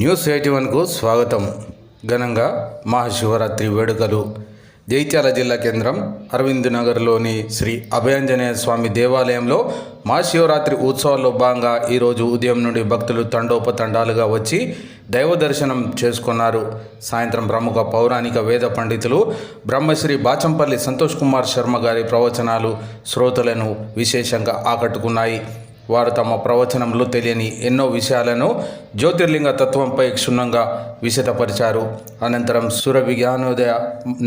News eighty వన్కు స్వాగతం. ఘనంగా మహాశివరాత్రి వేడుకలు. జైత్యాల జిల్లా కేంద్రం అరవింద్ నగర్లోని శ్రీ అభయాంజనేయ స్వామి దేవాలయంలో మహాశివరాత్రి ఉత్సవాల్లో భాగంగా ఈరోజు ఉదయం నుండి భక్తులు తండోపతండాలుగా వచ్చి దైవ దర్శనం చేసుకున్నారు. సాయంత్రం ప్రముఖ పౌరాణిక వేద పండితులు బ్రహ్మశ్రీ బాచంపల్లి సంతోష్ కుమార్ శర్మ గారి ప్రవచనాలు శ్రోతలను విశేషంగా ఆకట్టుకున్నాయి. వారు తమ ప్రవచనంలో తెలియని ఎన్నో విషయాలను జ్యోతిర్లింగ తత్వంపై క్షుణ్ణంగా విశదపరిచారు. అనంతరం సుర విజ్ఞానోదయ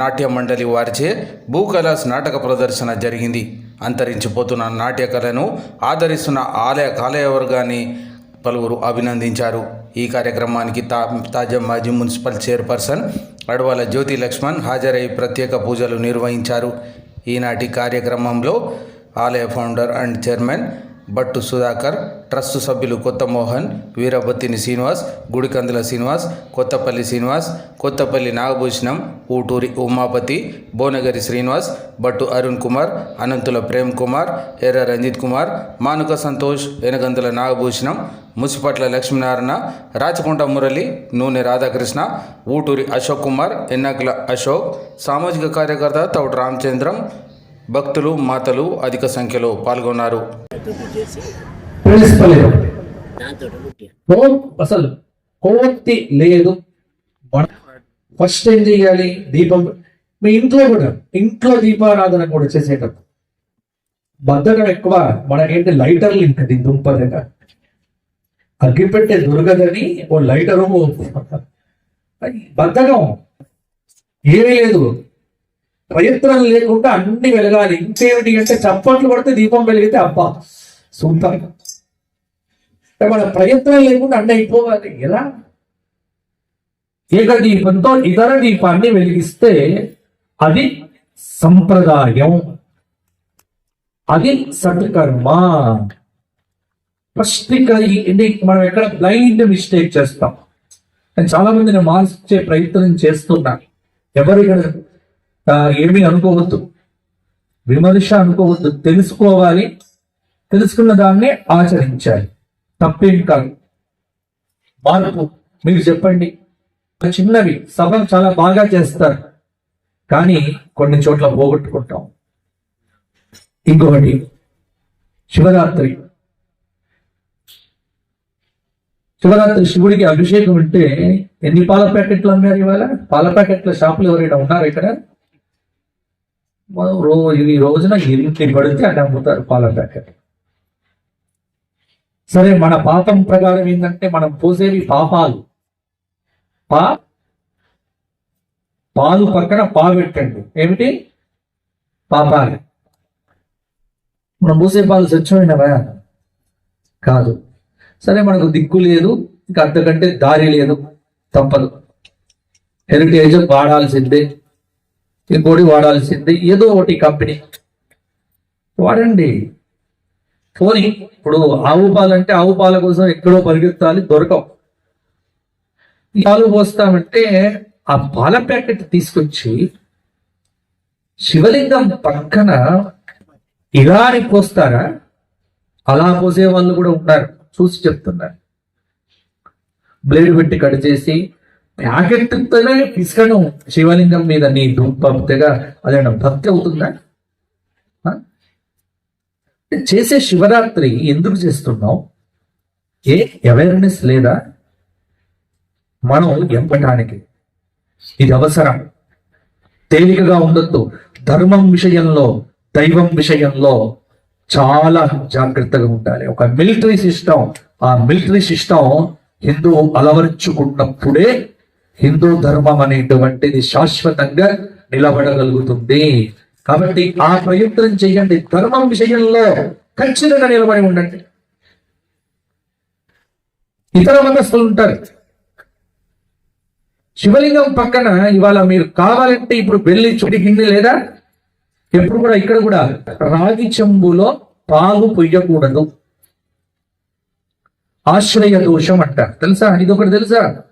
నాట్య మండలి వారిచే భూకలాస్ నాటక ప్రదర్శన జరిగింది. అంతరించిపోతున్న నాట్య కళను ఆదరిస్తున్న ఆలయ కాలయవర్గాన్ని పలువురు అభినందించారు. ఈ కార్యక్రమానికి తా తాజా మాజీ మున్సిపల్ చైర్పర్సన్ అడవాల జ్యోతి లక్ష్మణ్ హాజరై ప్రత్యేక పూజలు నిర్వహించారు. ఈనాటి కార్యక్రమంలో ఆలయ founder and chairman Battu Sudhakar trust సభ్యులు కొత్త మోహన్ వీరబత్తిని శ్రీనివాస్ గుడికందుల శ్రీనివాస్ కొత్తపల్లి శ్రీనివాస్ కొత్తపల్లి నాగభూషణం ఊటూరి ఉమాపతి భువనగిరి శ్రీనివాస్ బట్టు అరుణ్ కుమార్ అనంతుల ప్రేమ్ కుమార్ ఎర్ర రంజిత్ కుమార్ మానుక సంతోష్ వెనగందుల నాగభూషణం ముసిపట్ల లక్ష్మీనారాయణ రాచకొండ మురళి నూనె రాధాకృష్ణ ఊటూరి అశోక్ కుమార్ ఎన్నకల అశోక్ సామాజిక కార్యకర్త తౌడు రామచంద్రం భక్తులు మాతలు అధిక సంఖ్యలో పాల్గొన్నారు. అసలు కోతి లేదు. ఫస్ట్ ఏం చేయాలి దీపం మీ ఇంట్లో కూడా ఇంట్లో దీపారాధన కూడా చేసేటప్పుడు. బద్ధకం ఎక్కువ మనకేంటి లైటర్లు ఇంకది దుంపదగా అగ్గిపెట్టే దొరకదని ఓ లైటరు. బద్ధకం ఏమీ లేదు. ప్రయత్నం లేకుండా అన్ని వెలగాలి. ఇంకేమిటి అంటే చప్పట్లు పడితే దీపం వెలిగితే అబ్బా సూపర్ మన ప్రయత్నం లేకుండా అన్నీ అయిపోవాలి. ఎలా? ఏక దీపంతో ఇతర దీపాన్ని వెలిగిస్తే అది సంప్రదాయం. అది సత్కర్మ. ఫస్ట్ ఇక్కడ మనం ఎక్కడ బ్లైండ్ మిస్టేక్ చేస్తాం. నేను చాలా మందిని మార్చే ప్రయత్నం చేస్తున్నా. ఎవరు ఇక్కడ ఏమీ అనుకోవద్దు. విమర్శ అనుకోవద్దు. తెలుసుకోవాలి. తెలుసుకున్న దాన్ని ఆచరించాలి. తప్పేం కాదు. మార్పు మీరు చెప్పండి. చిన్నవి సభ చాలా బాగా చేస్తారు. కానీ కొన్ని చోట్ల పోగొట్టుకుంటాం. ఇంకొకటి శివరాత్రి. శివరాత్రి శివుడికి అభిషేకం అంటే ఎన్ని పాల ప్యాకెట్లు అమ్మారు ఇవాళ? పాల ప్యాకెట్ల షాపులు ఎవరైనా ఉన్నారు ఇక్కడ? మనం రోజు ఈ రోజున ఎన్ని పడితే అని అమ్ముతారు పాల ప్యాకెట్ సరే మన పాపం ప్రకారం ఏంటంటే మనం పోసేవి పాపాలు. పా పాలు పక్కన పా పెట్టండి. ఏమిటి? పాపాలు. మనం పోసే పాలు స్వచ్ఛమైనవా కాదు. సరే మనకు దిక్కు లేదు ఇంకా అంతకంటే దారి లేదు తప్పదు. హెరిటేజ్ వాడాల్సిందే. ఇంకోటి వాడాల్సింది. ఏదో ఒకటి కంపెనీ. వాడండి. పోనీ ఇప్పుడు ఆవు పాలంటే ఆవు పాల కోసం ఎక్కడో పరిగెత్తాలి దొరకవు. ఈ పాలు పోస్తామంటే ఆ పాల ప్యాకెట్ తీసుకొచ్చి శివలింగం పక్కన ఇలా పోస్తారా అలా పోసే వాళ్ళు కూడా ఉన్నారు. చూసి చెప్తున్నారు. బ్లేడ్ పెట్టి కట్ చేసి ప్యాకెట్తోనే పిసుకను శివలింగం మీద నీ దుంపగా అదేనా భక్తి అవుతుందా? ఆ? చేసే శివరాత్రి ఎందుకు చేస్తున్నాం ఏ అవేర్నెస్ లేదా? మనం ఎంపటానికి. ఇది అవసరం. తేలికగా ఉండొద్దు. ధర్మం విషయంలో దైవం విషయంలో చాలా జాగ్రత్తగా ఉండాలి. ఒక మిలిటరీ సిస్టమ్ ఆ మిలిటరీ సిస్టమ్ హిందూ అలవరుచుకున్నప్పుడే హిందూ ధర్మం అనేటువంటిది శాశ్వతంగా నిలబడగలుగుతుంది. కాబట్టి ఆ ప్రయత్నం చేయండి. ధర్మం విషయంలో ఖచ్చితంగా నిలబడి ఉండండి. ఇతర మతస్థులు ఉంటారు. శివలింగం పక్కన ఇవాళ మీరు కావాలంటే ఇప్పుడు వెళ్ళి చుడికింది లేదా? ఎప్పుడు కూడా ఇక్కడ కూడా రాగి చెంబులో పాలు పొయ్యకూడదు. ఆశ్రయ దోషం అంటారు. తెలుసా? ఇది ఒకటి తెలుసా?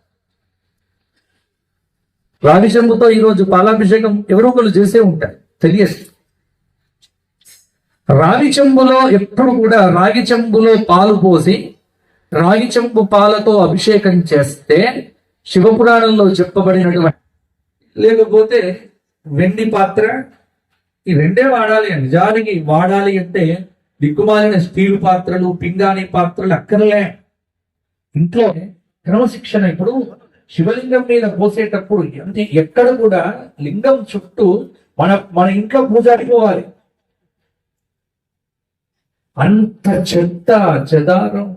రాగి చెంబుతో ఈరోజు పాలాభిషేకం ఎవరో ఒకరు చేసే ఉంటారు. తెలియదు. రాగి చెంబులో ఎప్పుడు కూడా రాగి చెంబులో పాలు పోసి రాగి చెంబు పాలతో అభిషేకం చేస్తే శివపురాణంలో చెప్పబడినటువంటి లేకపోతే వెండి పాత్ర ఈ రెండే వాడాలి నిజానికి వాడాలి అంటే దిక్కుమాలిన స్టీల్ పాత్రలు పింగాణి పాత్రలు అక్కర్లే. ఇంట్లో క్రమశిక్షణ ఇప్పుడు శివలింగం మీద పోసేటప్పుడు అంటే ఎక్కడ కూడా లింగం చుట్టూ మన మన ఇంట్లో పూజారి పోవాలి అంత చెత్త చెదారం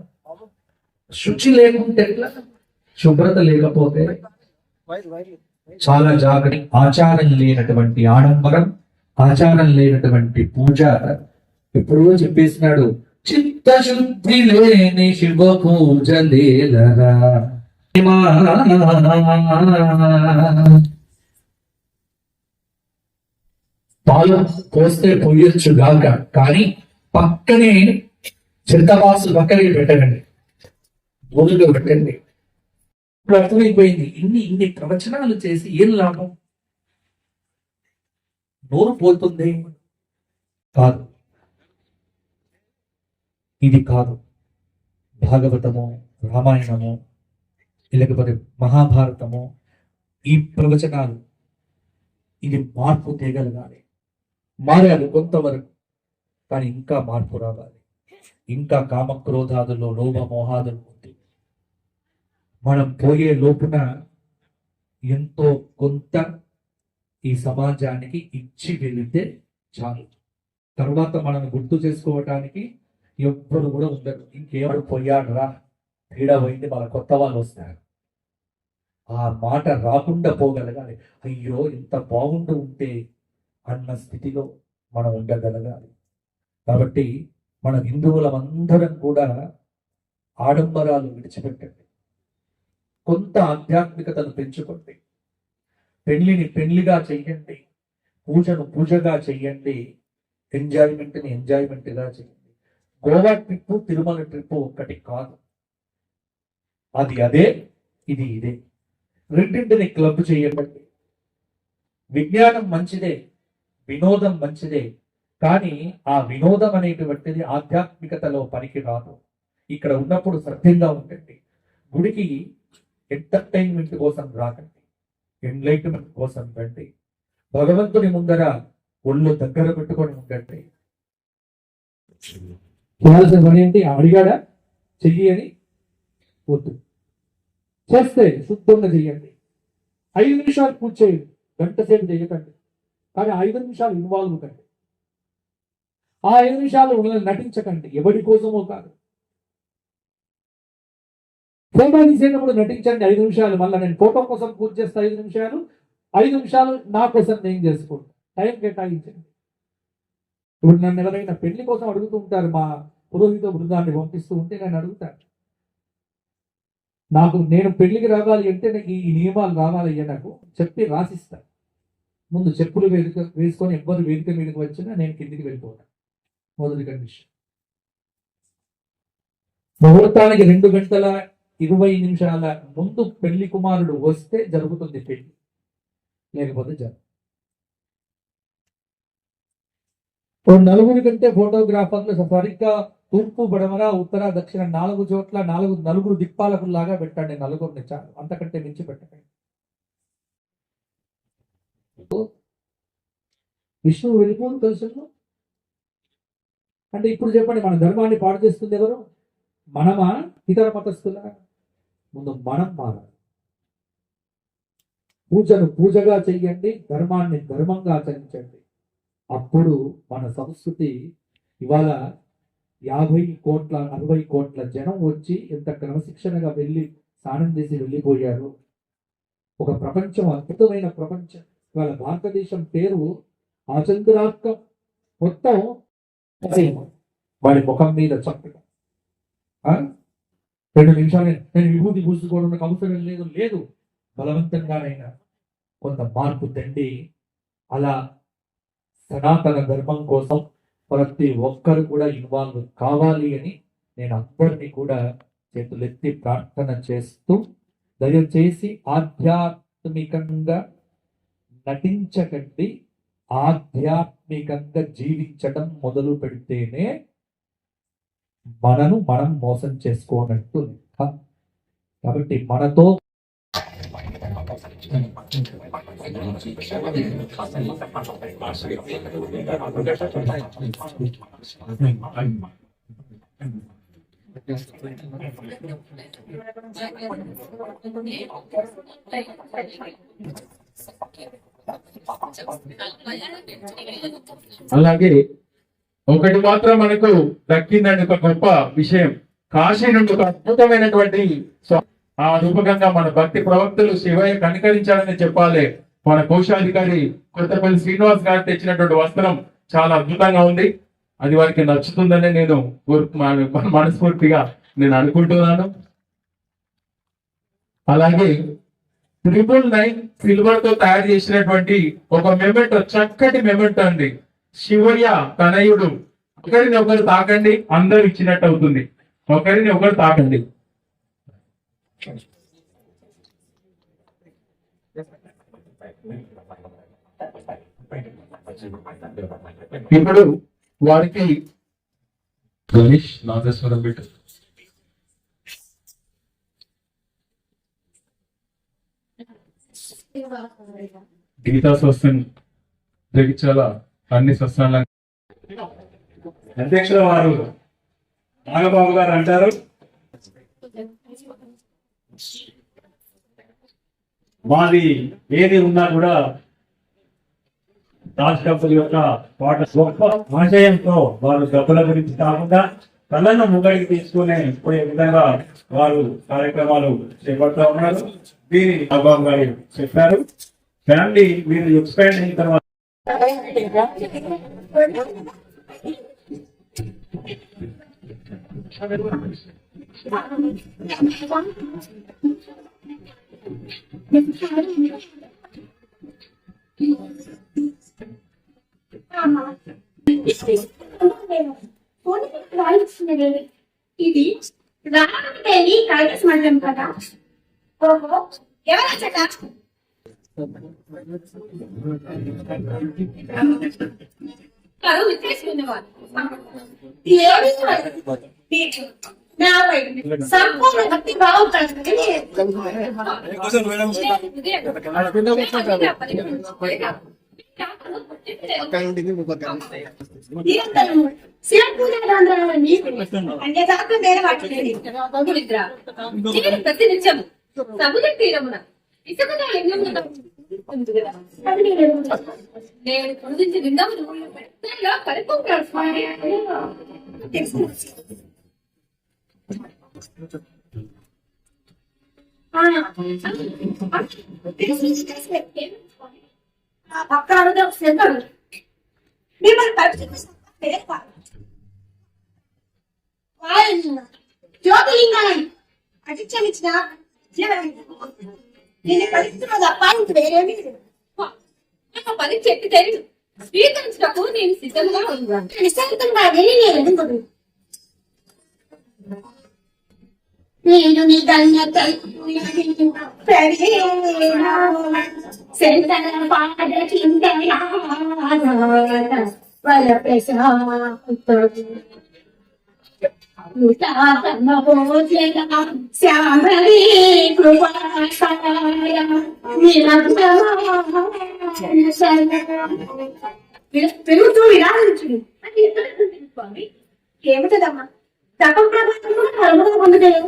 శుచి లేకుంటే ఎట్లా? శుభ్రత లేకపోతే చాలా జాగ్రత్త. ఆచారం లేనటువంటి ఆడంబరం ఆచారం లేనటువంటి పూజ ఎప్పుడో చెప్పేసినాడు. చిత్తశుద్ధి లేని శివ పూజ లేలరా. పాలు కోస్తే పోయొచ్చు గాక కానీ పక్కనే చిత్తవాసు పక్కనే పెట్టకండి. భూమిలో పెట్టండి. ఇప్పుడు అర్థమైపోయింది. ఇన్ని ఇన్ని ప్రవచనాలు చేసి ఏం లాభం? నోరు పోతుంది. కాదు. ఇది కాదు. భాగవతము రామాయణము లేకపోతే మహాభారతము ఈ ప్రవచనాలు ఇది మార్పు తేగలగాలి. మారాలి కొంతవరకు కానీ ఇంకా మార్పు రావాలి. ఇంకా కామక్రోధాదుల్లో లోభ మోహాదులు ఉంది. మనం పోయే లోపున ఎంతో కొంత ఈ సమాజానికి ఇచ్చి వెళితే చాలు. తర్వాత మనం గుర్తు చేసుకోవటానికి ఎవ్వరు కూడా ఉండరు. ఇంకేవాడు పోయాడురా పీడ పోయింది వాళ్ళ కొత్త వాళ్ళు వస్తారు. ఆ మాట రాకుండా పోగలగాలి. అయ్యో ఇంత బాగుండు ఉంటే అన్న స్థితిలో మనం ఉండగలగాలి. కాబట్టి మన హిందువులమందరం కూడా ఆడంబరాలు విడిచిపెట్టండి. కొంత ఆధ్యాత్మికతను పెంచుకోండి. పెళ్ళిని పెళ్ళిగా చెయ్యండి. పూజను పూజగా చెయ్యండి. ఎంజాయ్మెంట్ని ఎంజాయ్మెంట్గా చేయండి గోవా ట్రిప్ తిరుమల ట్రిప్ ఒక్కటి కాదు. అది అదే ఇది ఇదే. రెండింటిని క్లబ్ చేయబట్టి విజ్ఞానం మంచిదే వినోదం మంచిదే కానీ ఆ వినోదం అనేటువంటిది ఆధ్యాత్మికతలో పనికి రాదు ఇక్కడ ఉన్నప్పుడు సత్యంగా ఉండండి. గుడికి ఎంటర్టైన్మెంట్ కోసం రాకండి. ఎన్లైట్మెంట్ కోసం రండి. భగవంతుని ముందర ఒళ్ళు దగ్గర పెట్టుకొని ఉండండి. చేయాల్సిన పని ఏంటి? అడిగాడా? చెయ్యి అని? వద్దు. చేస్తే శుద్ధంగా చేయండి. ఐదు నిమిషాలు పూజ చేయండి. గంట సేపు చేయకండి. కానీ ఐదు నిమిషాలు ఇన్వాల్వ్ కండి. ఆ ఐదు నిమిషాలు ఉన్నది నటించకండి. ఎవరి కోసమో కాదు. ఫోటో తీసేటప్పుడు నటించండి ఐదు నిమిషాలు. మళ్ళీ నేను ఫోటో కోసం పూజ చేస్తే ఐదు నిమిషాలు. ఐదు నిమిషాలు నా కోసం నేను చేసుకుంటా టైం కేటాయించండి. ఇప్పుడు నన్ను ఎవరైనా పెళ్ళి కోసం అడుగుతూ ఉంటారు మా పురోహిత బృందాన్ని పంపిస్తూ ఉంటే నేను అడుగుతాను. నాకు నేను పెళ్ళికి రావాలి అంటే నాకు ఈ నియమాలు రావాలయ్యా నాకు చెప్పి రాసిస్తాను ముందు చెప్పులు వేదిక వేసుకొని ఎవ్వరు వేదిక మీదకి వచ్చినా నేను కిందికి వెళ్ళిపోతాను మొదటి కండిషన్. ముహూర్తానికి రెండు గంటల ఇరవై నిమిషాల ముందు పెళ్ళి కుమారుడు వస్తే జరుగుతుంది పెళ్ళి. లేకపోతే జరగదు. ఓ నలుగురి కంటే ఫోటోగ్రాఫర్లు సరిగ్గా తూర్పు బడమర ఉత్తర దక్షిణ నాలుగు చోట్ల నాలుగు నలుగురు దిక్పాలకు లాగా పెట్టండి నలుగురిని చాలు అంతకంటే మించి పెట్టకండి. విష్ణువు వెళ్ళిపోదు తెలుసు అంటే ఇప్పుడు చెప్పండి మన ధర్మాన్ని పాడు చేస్తుంది ఎవరు? మనమా? ఇతర మతస్థుల? ముందు మనం మారాలి. పూజను పూజగా చెయ్యండి ధర్మాన్ని ధర్మంగా ఆచరించండి. అప్పుడు మన సంస్కృతి ఇవాళ యాభై కోట్ల అరవై కోట్ల జనం వచ్చి ఎంత క్రమశిక్షణగా వెళ్ళి స్నానం చేసి వెళ్ళిపోయారు. ఒక ప్రపంచం అద్భుతమైన ప్రపంచం. ఇవాళ భారతదేశం పేరు ఆచంద్రాత్మకం మొత్తం వాడి ముఖం మీద చక్కగా రెండు నిమిషాలు నేను విభూతి పూసుకోవడం అవసరం లేదు లేదు. బలవంతంగానైనా కొంత మార్పు తండి అలా సనాతన ధర్మం కోసం ప్రతి ఒక్కరు కూడా ఇన్వాల్వ్ కావాలి అని నేను అందరినీ కూడా చేతులెత్తి ప్రార్థన చేస్తూ దయచేసి ఆధ్యాత్మికంగా నటించకండి ఆధ్యాత్మికంగా జీవించడం మొదలు పెడితేనే మనను మనం మోసం చేసుకోనట్టు లెక్క. కాబట్టి మనతో అలాగే ఒకటి మాత్రం మనకు దక్కిందండి ఒక గొప్ప విషయం. కాశీ నుండి ఒక అద్భుతమైనటువంటి ఆ రూపకంగా మన భక్తి ప్రవక్తలు శివయ్య కనికరించాలని చెప్పాలి. మన కోశాధికారి కొత్తపల్లి శ్రీనివాస్ గారు తెచ్చినటువంటి వస్త్రం చాలా అద్భుతంగా ఉంది. అది వారికి నచ్చుతుందని నేను మనస్ఫూర్తిగా నేను అనుకుంటున్నాను. అలాగే ట్రిపుల్ నైన్ సిల్వర్తో తయారు చేసినటువంటి ఒక మెమెంటో చక్కటి మెమెంటో అండి. శివయ్య తనయుడు. ఒకరిని ఒకరు తాకండి అందరు ఇచ్చినట్టు అవుతుంది. ఒకరిని ఒకరు తాకండి. ఇప్పుడు వారికి గణేష్ నాగేశ్వరం పెట్టు గీతా స్వస్థం జగిత్యాల అన్ని స్వస్థాల అధ్యక్షుల వారు నాగబాబు గారు అంటారు. మాది ఏది ఉన్నా కూడా రాష్ట్రపతి యొక్క వాటి గొప్ప ఆశయంతో వారు డబ్బుల గురించి కాకుండా తనను ముంగడికి తీసుకునే పోయే విధంగా వారు కార్యక్రమాలు చేపడుతూ ఉన్నారు. దీని నాగబాబు గారు చెప్పారు ఫ్యామిలీ మీరు ఎక్స్పైర్ అయిన తర్వాత ఇది రామదేవి కైలాస్ మండలం కదా ఓహో ఎవరచ్చట గారు విచ్చేసుకునేవారు సంపూర్ణ భక్తి భావం కలిగి నిరంతరం శివపూజ గ్రంథాలని అన్యథాత్మ వేరే వాటి ప్రతి నిత్యం సముద్ర తీరమున ఇసుకతో లింగమున ఉంది కదా. నేను పూజించి లింగమును పెద్దగా కలుపుకుంటాడు స్వామి పక్కన అడిగితే ఒక సెంటర్ మిమ్మల్ని పరిస్థితి జ్యోతిలింగాన్ని అతిక్రమించిన నేను పరిస్థితిలో తప్ప ఇంక వేరేమీ లేదు. పని చెప్పి తెలియదు స్వీకరించినప్పుడు నేను సిద్ధంగా ఉన్నాను. నిశ్శబ్దంగా వెళ్ళి నేను ఎందుకు? నేను నీ గల్ల సెంతన పాద చింతన వల ప్రసాద శ్యామరీ కృపాయ పెరుగుతూ విరాజించుడు ఏమిటదమ్మా? తపం ప్రభావం కూడా పొందుతాయి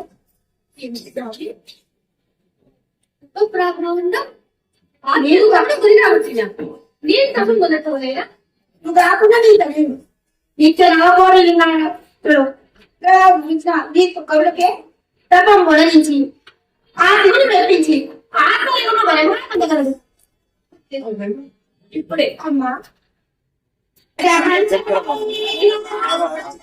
ప్రాబ్లం నేను కాబట్టి గురి రావచ్చున్నా నేను తప్పని మొదలుకోలేదా నువ్వు కాకుండా నీ తల్లి నీకు కవులకే తపం మొదలించి ఆ దేవుని మెప్పించి ఆత్మయోగ బలంగా పొందగలదు ఇప్పుడే. అమ్మా.